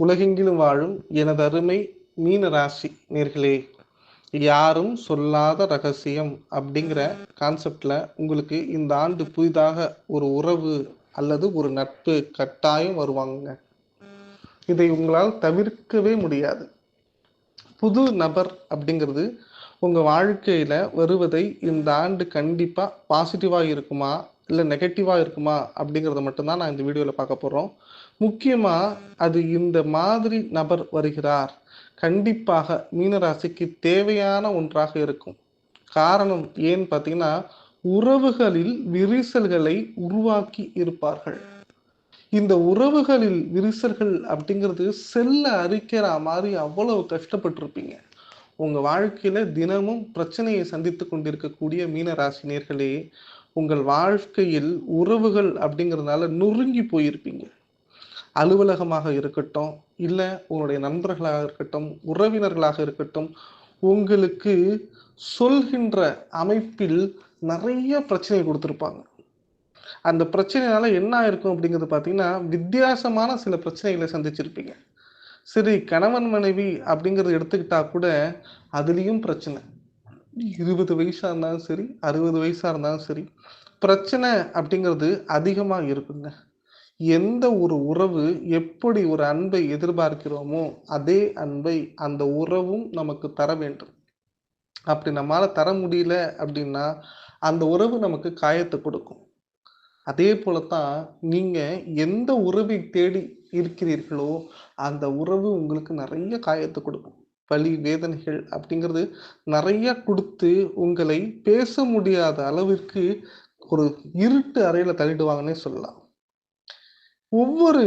உலகெங்கிலும் வாழும் எனது அருமை மீன ராசி நேர்களே யாரும் சொல்லாத ரகசியம் அப்படிங்கிற கான்செப்டில் உங்களுக்கு இந்த ஆண்டு புதிதாக ஒரு உறவு அல்லது ஒரு நட்பு கட்டாயம் வருவாங்க இதை உங்களால் தவிர்க்கவே முடியாது. புது நபர் அப்படிங்கிறது உங்கள் வாழ்க்கையில் வருவதை இந்த ஆண்டு கண்டிப்பாக பாசிட்டிவாக இருக்குமா இல்லை நெகட்டிவாக இருக்குமா அப்படிங்கிறத மட்டும்தான் நான் இந்த வீடியோவில் பார்க்க போகிறோம் முக்கியமாக அது இந்த மாதிரி நபர் வருகிறார். கண்டிப்பாக மீனராசிக்கு தேவையான ஒன்றாக இருக்கும். காரணம் ஏன்னு பார்த்தீங்கன்னா உறவுகளில் விரிசல்களை உருவாக்கி இருப்பார்கள். இந்த உறவுகளில் விரிசல்கள் அப்படிங்கிறது செல்ல அரிக்கிற மாதிரி அவ்வளவு கஷ்டப்பட்டிருப்பீங்க. உங்கள் வாழ்க்கையில் தினமும் பிரச்சனையை சந்தித்து கொண்டிருக்கக்கூடிய மீனராசினியர்களே உங்கள் வாழ்க்கையில் உறவுகள் அப்படிங்கிறதுனால நொறுங்கி போயிருப்பீங்க. அலுவலகமாக இருக்கட்டும் இல்லை உங்களுடைய நண்பர்களாக இருக்கட்டும் உறவினர்களாக இருக்கட்டும் உங்களுக்கு சொல்கின்ற அமைப்பில் நிறைய பிரச்சனை கொடுத்துருப்பாங்க. அந்த பிரச்சனைனால என்ன ஆயிருக்கும் அப்படிங்கிறது பார்த்தீங்கன்னா வித்தியாசமான சில பிரச்சனைகளை சந்திச்சிருப்பீங்க. சரி கணவன் மனைவி அப்படிங்கிறத எடுத்துக்கிட்டா கூட அதுலேயும் பிரச்சனை. இருபது வயசாக இருந்தாலும் சரி அறுபது வயசாக இருந்தாலும் சரி பிரச்சனை அப்படிங்கிறது அதிகமாக இருக்குங்க. எந்த ஒரு உறவு எப்படி ஒரு அன்பை எதிர்பார்க்கிறோமோ அதே அன்பை அந்த உறவும் நமக்கு தர வேண்டும். அப்படி நம்மளால் தர முடியல அப்படின்னா அந்த உறவு நமக்கு காயத்தை கொடுக்கும். அதே போலத்தான் நீங்கள் எந்த உறவை தேடி இருக்கிறீர்களோ அந்த உறவு உங்களுக்கு நிறைய காயத்தை கொடுக்கும். வலி வேதனைகள் அப்படிங்கிறது நிறைய கொடுத்து உங்களை பேச முடியாத அளவிற்கு ஒரு இருட்டு அறையில தள்ளிடுவாங்கன்னே சொல்லலாம். ஒவ்வொரு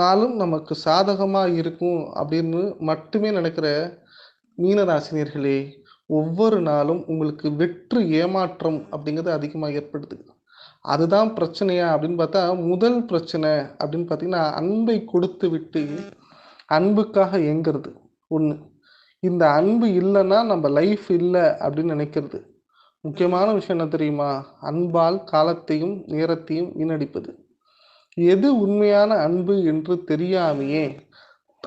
நாளும் நமக்கு சாதகமா இருக்கும் அப்படின்னு மட்டுமே நினைக்கிற மீனராசினியர்களே ஒவ்வொரு நாளும் உங்களுக்கு வெற்று ஏமாற்றம் அப்படிங்கிறது அதிகமாக ஏற்படுது. அதுதான் பிரச்சனையா அப்படின்னு பார்த்தா முதல் பிரச்சனை அப்படின்னு பார்த்தீங்கன்னா அன்பை கொடுத்து விட்டு அன்புக்காக ஏங்குறது. ஒன்று இந்த அன்பு இல்லைன்னா நம்ம லைஃப் இல்லை அப்படின்னு நினைக்கிறது. முக்கியமான விஷயம் என்ன தெரியுமா? அன்பால் காலத்தையும் நேரத்தையும் வீணடிப்பது. எது உண்மையான அன்பு என்று தெரியாமையே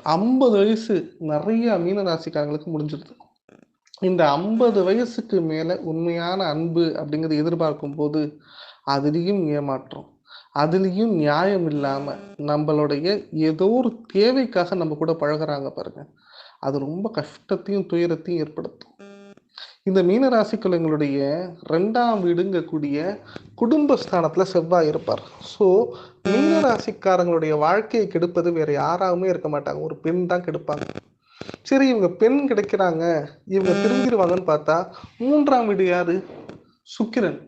ஐம்பது வயசு நிறைய மீனராசிக்காரங்களுக்கு முடிஞ்சிருது இந்த ஐம்பது வயசுக்கு மேல உண்மையான அன்பு அப்படிங்கிறத எதிர்பார்க்கும் போது அதுலேயும் ஏமாற்றம் அதுலேயும் நியாயம் இல்லாம நம்மளுடைய ஏதோ ஒரு தேவைக்காக நம்ம கூட பழகுறாங்க பாருங்க. அது ரொம்ப கஷ்டத்தையும் துயரத்தையும் ஏற்படுத்தும். இந்த மீனராசிக்குள்ளங்களுடைய ரெண்டாம் வீடுங்கக்கூடிய குடும்பஸ்தானத்துல செவ்வாய் இருப்பார். ஸோ மீனராசிக்காரங்களுடைய வாழ்க்கையை கெடுப்பது வேற யாராவுமே இருக்க மாட்டாங்க. ஒரு பெண் தான் கெடுப்பாங்க. சரி இவங்க பெண் கிடைக்கிறாங்க. இவங்க திரும்பிடுவாங்கன்னு பார்த்தா மூன்றாம் வீடு யாரு? சுக்கிரன்.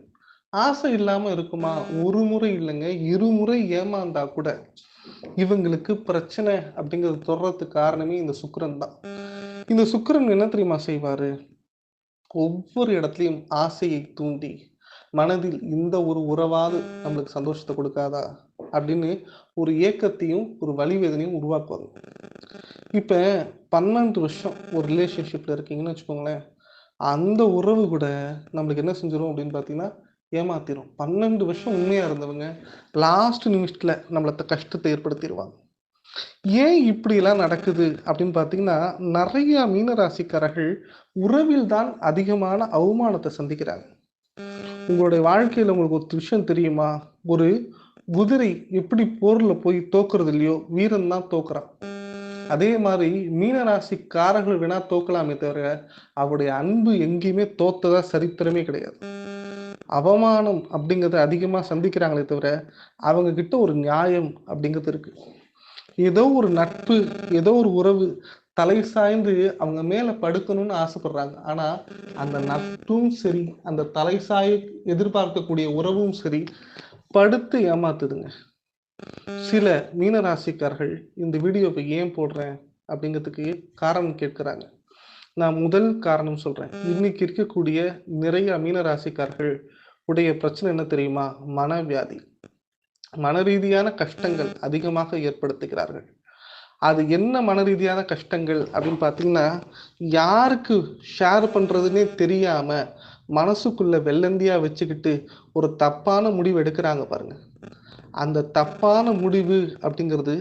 ஆசை இல்லாம இருக்குமா? ஒரு முறை இல்லைங்க. இருமுறை ஏமாந்தா கூட. இவங்களுக்கு பிரச்சனை அப்படிங்கிறது தொடர்றதுக்கு காரணமே இந்த சுக்கரன் தான். இந்த சுக்கிரன் என்ன தெரியுமா செய்வாரு? ஒவ்வொரு இடத்துலையும் ஆசையை தூண்டி மனதில் இந்த ஒரு உறவாது நம்மளுக்கு சந்தோஷத்தை கொடுக்காதா? அப்படின்னு ஒரு ஏக்கத்தையும் ஒரு வழிவேதனையும் உருவாக்குவாங்க. இப்ப பன்னெண்டு வருஷம் ஒரு ரிலேஷன்ஷிப்ல இருக்கீங்கன்னு வச்சுக்கோங்களேன் அந்த உறவு கூட நம்மளுக்கு என்ன செஞ்சிடும் அப்படின்னு பார்த்தீங்கன்னா ஏமாத்திரும். பன்னெண்டு வருஷம் உண்மையா இருந்தவங்க லாஸ்ட் நிமிஷத்துல நம்மள கஷ்டத்தை ஏற்படுத்திடுவாங்க ஏன் இப்படி எல்லாம் நடக்குது அப்படின்னு பார்த்தீங்கன்னா நிறைய மீனராசிக்காரர்கள் உறவில் தான் அதிகமான அவமானத்தை சந்திக்கிறாங்க. உங்களுடைய வாழ்க்கையில உங்களுக்கு ஒரு விஷயம் தெரியுமா? ஒரு குதிரை எப்படி போர்ல போய் தோக்குறது இல்லையோ வீரன் தான் தோக்குறான். அதே மாதிரி மீனராசிக்காரர்கள் வேணா தோக்கலாமே தவிர அவருடைய அன்பு எங்கேயுமே தோத்ததா சரித்திரமே கிடையாது. அவமானம் அப்படிங்கிறத அதிகமாக சந்திக்கிறாங்களே தவிர அவங்க கிட்ட ஒரு நியாயம் அப்படிங்கிறது இருக்கு. ஏதோ ஒரு நட்பு ஏதோ ஒரு உறவு தலை சாய்ந்து அவங்க மேலே படுக்கணும்னு ஆசைப்படுறாங்க. ஆனால் அந்த நட்பும் சரி அந்த தலை சாய் எதிர்பார்க்கக்கூடிய உறவும் சரி படுத்து ஏமாத்துதுங்க. சில மீனராசிக்காரர்கள் இந்த வீடியோவை ஏன் போடுறேன்? அப்படிங்கிறதுக்கு காரணம் கேட்கிறாங்க. நான் முதல் காரணம் சொல்றேன். இன்னைக்கு இருக்கக்கூடிய நிறைய மீனராசிக்காரர்கள் உடைய பிரச்சனை என்ன தெரியுமா? மனவியாதி. மன ரீதியான கஷ்டங்கள் அதிகமாக ஏற்படுத்துகிறார்கள். அது என்ன மன ரீதியான கஷ்டங்கள் அப்படின்னு பார்த்தீங்கன்னா யாருக்கு ஷேர் பண்றதுன்னே தெரியாம மனசுக்குள்ள வெள்ளந்தியா வச்சுக்கிட்டு ஒரு தப்பான முடிவு எடுக்கிறாங்க பாருங்க. அந்த தப்பான முடிவு அப்படிங்கிறது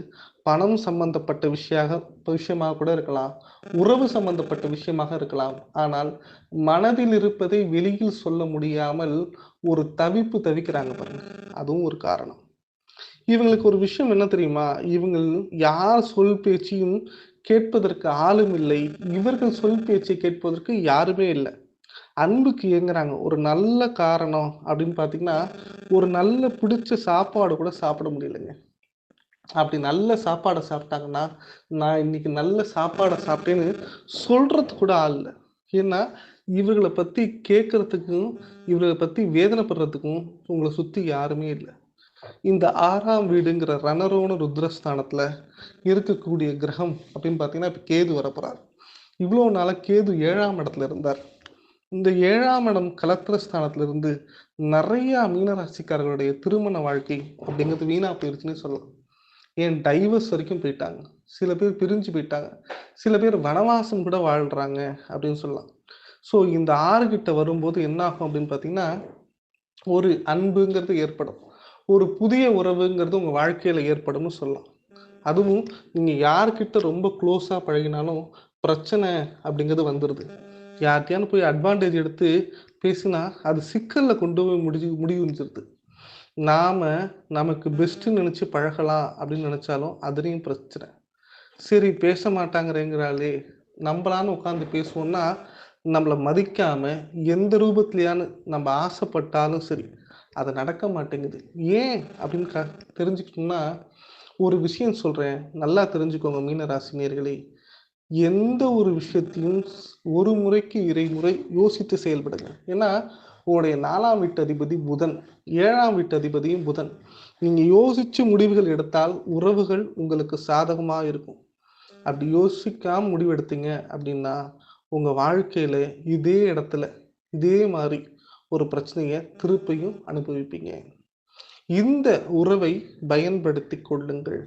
பணம் சம்பந்தப்பட்ட விஷயாக விஷயமாக கூட இருக்கலாம். உறவு சம்பந்தப்பட்ட விஷயமாக இருக்கலாம். ஆனால் மனதில் இருப்பதை வெளியில் சொல்ல முடியாமல் ஒரு தவிப்பு தவிக்கிறாங்க பாருங்க. அதுவும் ஒரு காரணம். இவங்களுக்கு ஒரு விஷயம் என்ன தெரியுமா? இவங்கள் யார் சொல் பேச்சையும் கேட்பதற்கு ஆளும் இல்லை. இவர்கள் சொல் பேச்சை கேட்பதற்கு யாருமே இல்லை. அன்புக்கு இயங்குறாங்க ஒரு நல்ல காரணம் அப்படின்னு பார்த்தீங்கன்னா ஒரு நல்ல பிடிச்ச சாப்பாடு கூட சாப்பிட முடியலைங்க. அப்படி நல்ல சாப்பாடை சாப்பிட்டாங்கன்னா நான் இன்னைக்கு நல்ல சாப்பாடை சாப்பிட்டேன்னு சொல்றது கூட ஆள் இல்லை. ஏன்னா இவர்களை பத்தி கேட்கறதுக்கும் இவர்களை பத்தி வேதனைப்படுறதுக்கும் உங்களை சுத்தி யாருமே இல்லை. இந்த ஆறாம் வீடுங்கிற ரணரோண ருத்ரஸ்தானத்துல இருக்கக்கூடிய கிரகம் அப்படின்னு பார்த்தீங்கன்னா இப்போ கேது வரப்போறார். இவ்வளோ நாளாக கேது ஏழாம் இடத்துல இருந்தார். இந்த ஏழாம் இடம் கலத்திரஸ்தானத்துல நிறையா நிறைய மீனராசிக்காரர்களுடைய திருமண வாழ்க்கை அப்படிங்கிறது வீணா போயிருச்சுன்னு சொல்லலாம். ஏன் டைவர்ஸ் வரைக்கும் போயிட்டாங்க. சில பேர் பிரிஞ்சு போயிட்டாங்க. சில பேர் வனவாசம் கூட வாழ்றாங்க அப்படின்னு சொல்லலாம். ஸோ இந்த ஆறு கிட்ட வரும்போது என்ன ஆகும் அப்படின்னு பார்த்தீங்கன்னா ஒரு அன்புங்கிறது ஏற்படும். ஒரு புதிய உறவுங்கிறது உங்கள் வாழ்க்கையில் ஏற்படும்னு சொல்லலாம். அதுவும் நீங்கள் யார்கிட்ட ரொம்ப க்ளோஸாக பழகினாலும் பிரச்சனை அப்படிங்கிறது வந்துடுது யார்கிட்டயானு போய் அட்வான்டேஜ் எடுத்து பேசினா அது சிக்கலில் கொண்டு போய் முடிஞ்சு முடிவுஞ்சிருது நாம் நமக்கு பெஸ்ட்டு நினச்சி பழகலாம் அப்படின்னு நினச்சாலும் அதுலேயும் பிரச்சனை. சரி பேச மாட்டாங்கிறேங்கிறாளே நம்மளான்னு உட்காந்து பேசுவோம்னா நம்மளை மதிக்காமல் எந்த ரூபத்துலையான்னு நம்ம ஆசைப்பட்டாலும் சரி அது நடக்க மாட்டேங்குது. ஏன் அப்படின்னு க தெரிஞ்சுக்கிட்டோம்னா ஒரு விஷயம் சொல்கிறேன் நல்லா தெரிஞ்சுக்கோங்க மீனராசினியர்களே எந்த ஒரு விஷயத்தையும் ஒரு முறைக்கு இறைமுறை யோசித்து செயல்படுங்க. ஏன்னா உங்களுடைய நாலாம் வீட்டு அதிபதி புதன் ஏழாம் வீட்டு அதிபதியும் புதன். நீங்க யோசிச்சு முடிவுகள் எடுத்தால் உறவுகள் உங்களுக்கு சாதகமாக இருக்கும். அப்படி யோசிக்காம முடிவெடுத்தீங்க அப்படின்னா உங்க வாழ்க்கையில இதே இடத்துல இதே மாதிரி ஒரு பிரச்சனையை திருப்பியும் அனுபவிப்பீங்க. இந்த உறவை பயன்படுத்தி கொள்ளுங்கள்.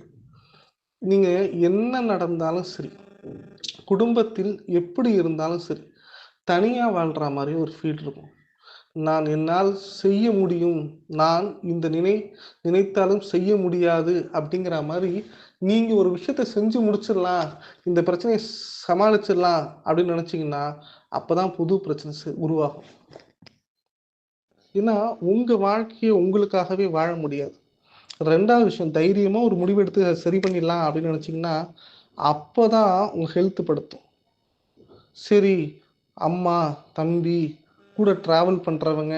நீங்க என்ன நடந்தாலும் சரி குடும்பத்தில் எப்படி இருந்தாலும் சரி தனியா வாழ்ற மாதிரி ஒரு ஃபீல் இருக்கும். நான் என்னால் செய்ய முடியும். நான் இந்த நினை நினைத்தாலும் செய்ய முடியாது அப்படிங்கிற மாதிரி நீங்க ஒரு விஷயத்த செஞ்சு முடிச்சிடலாம். இந்த பிரச்சனையை சமாளிச்சிடலாம் அப்படின்னு நினைச்சீங்கன்னா அப்பதான் புது பிரச்சனை செ- உருவாகும். ஏன்னா உங்க வாழ்க்கையை உங்களுக்காகவே வாழ முடியாது. ரெண்டாவது விஷயம் தைரியமா ஒரு முடிவெடுத்து அதை சரி பண்ணிடலாம் அப்படின்னு நினைச்சீங்கன்னா அப்பதான் உங்க ஹெல்த் படுத்தும். சரி அம்மா தம்பி கூட ட்ராவல் பண்ணுறவங்க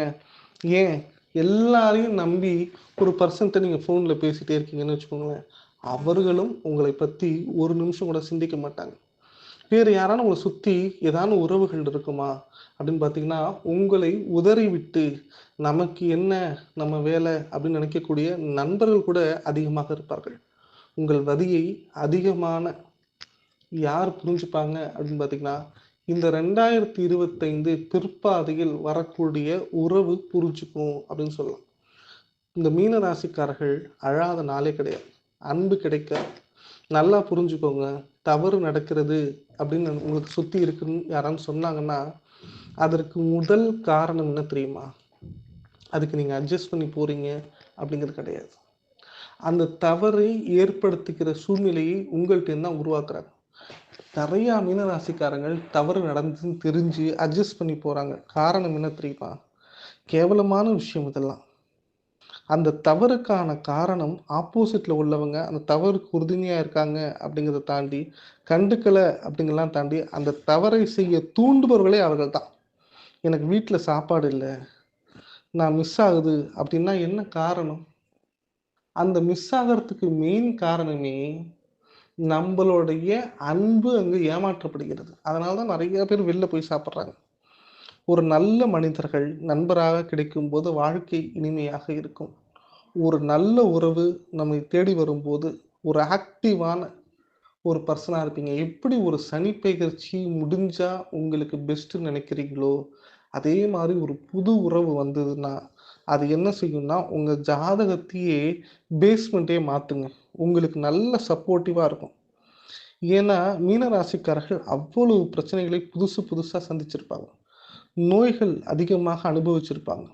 ஏன்? எல்லாரையும் நம்பி ஒரு பர்சன்ட்டை நீங்கள் ஃபோனில் பேசிகிட்டே இருக்கீங்கன்னு வச்சுக்கோங்களேன். அவர்களும் உங்களை பற்றி ஒரு நிமிஷம் கூட சிந்திக்க மாட்டாங்க. வேறு யாரான உங்களை சுற்றி ஏதான உறவுகள் இருக்குமா? அப்படின்னு பார்த்தீங்கன்னா உங்களை உதறி விட்டு நமக்கு என்ன நம்ம வேலை அப்படின்னு நினைக்கக்கூடிய நண்பர்கள் கூட அதிகமாக இருப்பார்கள். உங்கள் வதியை அதிகமான யார் புரிஞ்சுப்பாங்க அப்படின்னு பார்த்தீங்கன்னா இந்த ரெண்டாயிரத்தி இருபத்தைந்து பிற்பாதையில் வரக்கூடிய உறவு புரிஞ்சுக்கும் அப்படின்னு சொல்லலாம். இந்த மீன ராசிக்காரர்கள் அழாத நாளே கிடையாது. அன்பு கிடைக்காது. நல்லா புரிஞ்சுக்கோங்க. தவறு நடக்கிறது அப்படின்னு உங்களுக்கு சுத்தி இருக்குன்னு யாரான்னு சொன்னாங்கன்னா அதற்கு முதல் காரணம் என்ன தெரியுமா? அதுக்கு நீங்க அட்ஜஸ்ட் பண்ணி போறீங்க அப்படிங்கிறது கிடையாது. அந்த தவறை ஏற்படுத்திக்கிற சூழ்நிலையை உங்கள்கிட்ட தான் உருவாக்குறாங்க நிறையா மீனராசிக்காரங்கள் தவறு நடந்துன்னு தெரிஞ்சு அட்ஜஸ்ட் பண்ணி போகிறாங்க காரணம் என்ன தெரியுமா? கேவலமான விஷயம் இதெல்லாம். அந்த தவறுக்கான காரணம் ஆப்போசிட்டில் உள்ளவங்க அந்த தவறுக்கு உறுதுணையாக இருக்காங்க அப்படிங்கிறத தாண்டி கண்டுக்கலை அப்படிங்கலாம் தாண்டி அந்த தவறை செய்ய தூண்டுபவர்களே அவர்கள் தான். எனக்கு வீட்டில் சாப்பாடு இல்லை நான் மிஸ் ஆகுது அப்படின்னா என்ன காரணம்? அந்த மிஸ் ஆகிறதுக்கு மெயின் காரணமே நம்மளுடைய அன்பு அங்கு ஏமாற்றப்படுகிறது. அதனால தான் நிறைய பேர் வெளில போய் சாப்பிட்றாங்க. ஒரு நல்ல மனிதர்கள் நண்பராக கிடைக்கும் போது வாழ்க்கை இனிமையாக இருக்கும். ஒரு நல்ல உறவு நம்மை தேடி வரும்போது ஒரு ஆக்டிவான ஒரு பர்சனாக இருப்பீங்க. எப்படி ஒரு சனி பயிற்சி முடிஞ்சால் உங்களுக்கு பெஸ்ட்டு நினைக்கிறீங்களோ அதே மாதிரி ஒரு புது உறவு வந்ததுன்னா அது என்ன செய்யும்னா உங்கள் ஜாதகத்தையே பேஸ்மெண்ட்டே மாற்றுங்க உங்களுக்கு நல்ல சப்போர்ட்டிவாக இருக்கும். ஏன்னா மீனராசிக்காரர்கள் அவ்வளவு பிரச்சனைகளை புதுசு புதுசாக சந்திச்சிருப்பாங்க. நோய்கள் அதிகமாக அனுபவிச்சிருப்பாங்க.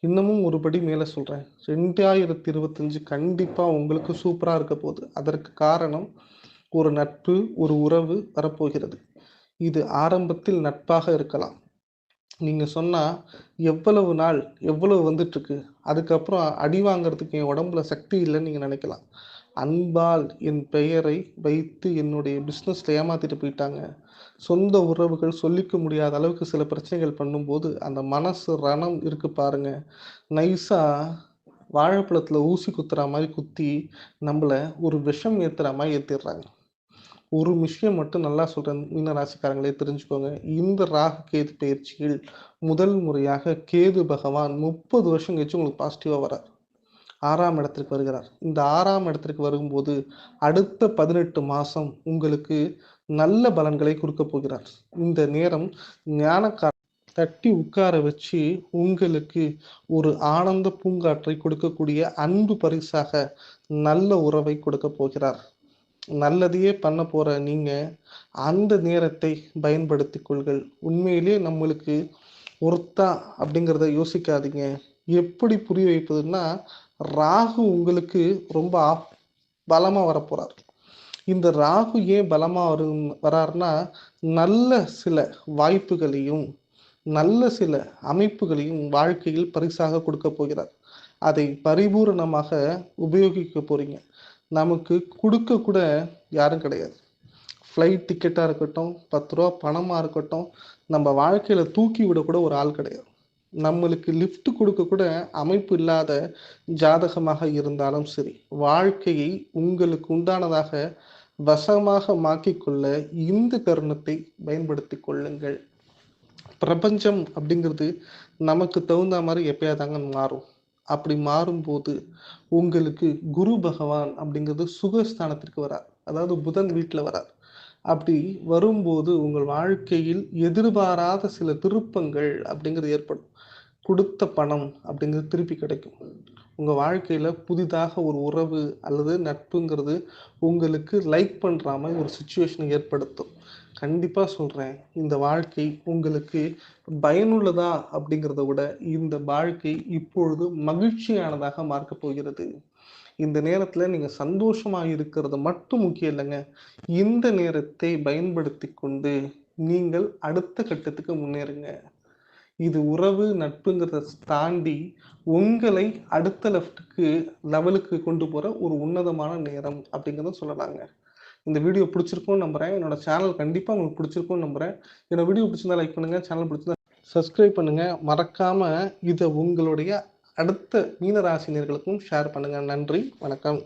இன்னமும் ஒரு படி மேலே சொல்கிறேன் ரெண்டாயிரத்தி இருபத்தஞ்சு கண்டிப்பாக உங்களுக்கு சூப்பராக இருக்க போகுது. அதற்கு காரணம் ஒரு நட்பு ஒரு உறவு வரப்போகிறது. இது ஆரம்பத்தில் நட்பாக இருக்கலாம். நீங்கள் சொன்னால் எவ்வளவு நாள் எவ்வளவு வந்துட்டுருக்கு? அதுக்கப்புறம் அடி வாங்கிறதுக்கு என் உடம்புல சக்தி இல்லைன்னு நீங்கள் நினைக்கலாம். அன்பால் என் பெயரை வைத்து என்னுடைய பிஸ்னஸில் ஏமாற்றிட்டு போயிட்டாங்க. சொந்த உறவுகள் சொல்லிக்க முடியாத அளவுக்கு சில பிரச்சனைகள் பண்ணும்போது அந்த மனசு ரணம் இருக்கு பாருங்க. நைஸாக வாழைப்பழத்தில் ஊசி குத்துற மாதிரி குத்தி நம்மளை ஒரு விஷம் ஏற்றுற மாதிரி ஏற்றிடுறாங்க ஒரு விஷயம் மட்டும் நல்லா சொல்கிறேன் மீன ராசிக்காரங்களே தெரிஞ்சுக்கோங்க. இந்த ராகு கேது பயிற்சியில் முதல் முறையாக கேது பகவான் முப்பது வருஷம் கழிச்சு உங்களுக்கு பாசிட்டிவாக வரார் ஆறாம் இடத்திற்கு வருகிறார். இந்த ஆறாம் இடத்திற்கு வரும்போது அடுத்த பதினெட்டு மாதம் உங்களுக்கு நல்ல பலன்களை கொடுக்க போகிறார். இந்த நேரம் ஞானக்கார தட்டி உட்கார வச்சு உங்களுக்கு ஒரு ஆனந்த பூங்காற்றை கொடுக்கக்கூடிய அன்பு பரிசாக நல்ல உறவை கொடுக்க போகிறார். நல்லதையே பண்ண போற நீங்க அந்த நேரத்தை பயன்படுத்தி கொள்கள் உண்மையிலே நம்மளுக்கு ஒருத்தா அப்படிங்கிறத யோசிக்காதீங்க. எப்படி புரிய வைப்பதுன்னா ராகு உங்களுக்கு ரொம்ப பலமா வரப்போறார். இந்த ராகு ஏன் பலமா வரும் வராருன்னா நல்ல சில வாய்ப்புகளையும் நல்ல சில அமைப்புகளையும் வாழ்க்கையில் பரிசாக கொடுக்க போகிறார். அதை பரிபூரணமாக உபயோகிக்க போறீங்க. நமக்கு கொடுக்க கூட யாரும் கிடையாது. ஃப்ளைட் டிக்கெட்டாக இருக்கட்டும் பத்து ரூபா பணமாக இருக்கட்டும் நம்ம வாழ்க்கையில் தூக்கி விடக்கூட ஒரு ஆள் கிடையாது. நம்மளுக்கு லிஃப்ட் கொடுக்க கூட அமைப்பு இல்லாத ஜாதகமாக இருந்தாலும் சரி வாழ்க்கையை உங்களுக்கு உண்டானதாக வசமாக மாக்கிக்கொள்ள இந்த தருணத்தை பயன்படுத்தி கொள்ளுங்கள். பிரபஞ்சம் அப்படிங்கிறது நமக்கு தகுந்த மாதிரி எப்பயாதாங்க மாறும். அப்படி மாறும்போது உங்களுக்கு குரு பகவான் அப்படிங்கிறது சுகஸ்தானத்திற்கு வரார். அதாவது புதன் வீட்டில் வரார். அப்படி வரும்போது உங்கள் வாழ்க்கையில் எதிர்பாராத சில திருப்பங்கள் அப்படிங்கிறது ஏற்படும். கொடுத்த பணம் அப்படிங்கிறது திருப்பி கிடைக்கும். உங்கள் வாழ்க்கையில் புதிதாக ஒரு உறவு அல்லது நட்புங்கிறது உங்களுக்கு லைக் பண்ணுற மாதிரி ஒரு சுச்சுவேஷனை ஏற்படுத்தும். கண்டிப்பாக சொல்கிறேன் இந்த வாழ்க்கை உங்களுக்கு பயனுள்ளதா அப்படிங்கிறத விட இந்த வாழ்க்கை இப்பொழுது மகிழ்ச்சியானதாக மார்க்க போகிறது. இந்த நேரத்தில் நீங்கள் சந்தோஷமாக இருக்கிறது மட்டும் முக்கியம் இல்லைங்க. இந்த நேரத்தை பயன்படுத்தி கொண்டு நீங்கள் அடுத்த கட்டத்துக்கு முன்னேறுங்க. இது உறவு நட்புங்கிறத தாண்டி உங்களை அடுத்த லெஃப்ட்டுக்கு லெவலுக்கு கொண்டு போகிற ஒரு உன்னதமான நேரம் அப்படிங்கிறத சொல்லலாங்க. இந்த வீடியோ பிடிச்சிருக்கும்னு நம்புறேன். என்னோட சேனல் கண்டிப்பாக உங்களுக்கு பிடிச்சிருக்கும்னு நம்புகிறேன் என்னோட வீடியோ பிடிச்சிருந்தா லைக் பண்ணுங்கள் சேனல் பிடிச்சிருந்தா சப்ஸ்கிரைப் பண்ணுங்கள் மறக்காமல் இதை உங்களுடைய அடுத்த மீனராசினியர்களுக்கும் ஷேர் பண்ணுங்கள் நன்றி. வணக்கம்.